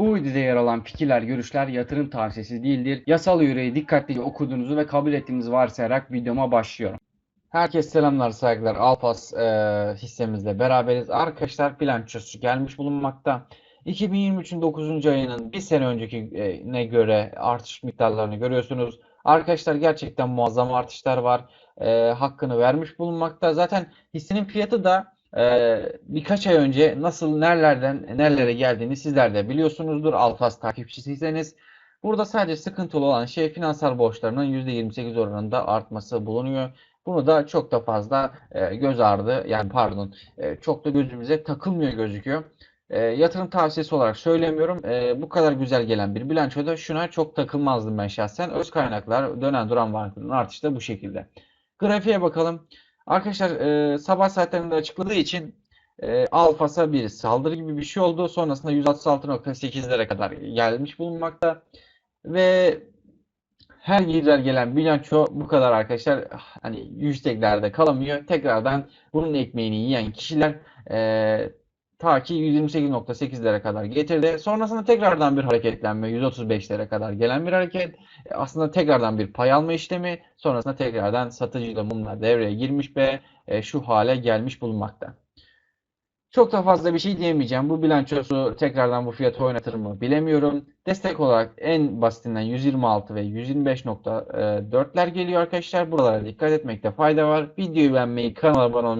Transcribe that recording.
Bu videoda yer alan fikirler, görüşler yatırım tavsiyesi değildir. Yasal yüreği dikkatlice okuduğunuzu ve kabul ettiğinizi varsayarak videoma başlıyorum. Herkese selamlar, saygılar. Alpas e, hissemizle beraberiz. Arkadaşlar bilançosu gelmiş bulunmakta. 2023'ün 9. ayının bir sene öncekine göre artış miktarlarını görüyorsunuz. Arkadaşlar gerçekten muazzam artışlar var. E, hakkını vermiş bulunmakta. Zaten hissenin fiyatı da e, birkaç ay önce nasıl nerelerden nerelere geldiğini sizler de biliyorsunuzdur. Alfas takipçisiyseniz. Burada sadece sıkıntılı olan şey finansal borçlarının %28 oranında artması bulunuyor. Bunu da çok da fazla e, göz ardı yani pardon e, çok da gözümüze takılmıyor gözüküyor. E, yatırım tavsiyesi olarak söylemiyorum. Bu kadar güzel gelen bir bilançoda şuna çok takılmazdım ben şahsen. Öz kaynaklar dönen duran varlıkların artışı da bu şekilde. Grafiğe bakalım. Arkadaşlar e, sabah saatlerinde açıkladığı için e, Alfas'a bir saldırı gibi bir şey oldu. Sonrasında 136.8'lere kadar gelmiş bulunmakta. Ve her güzel gelen bilanço bu kadar arkadaşlar. Hani yükseklerde kalamıyor. Tekrardan bunun ekmeğini yiyen kişiler e, ta ki 128.8'lere kadar getirdi. Sonrasında tekrardan bir hareketlenme 135'lere kadar gelen bir hareket. E, aslında tekrardan bir pay alma işlemi. Sonrasında tekrardan satıcıyla mumlar devreye girmiş ve e, şu hale gelmiş bulunmakta. Çok da fazla bir şey diyemeyeceğim. Bu bilançosu tekrardan bu fiyatı oynatır mı bilemiyorum. Destek olarak en basitinden 126 ve 125.4'ler geliyor arkadaşlar. Buralara dikkat etmekte fayda var. Videoyu beğenmeyi, kanala abone olmayı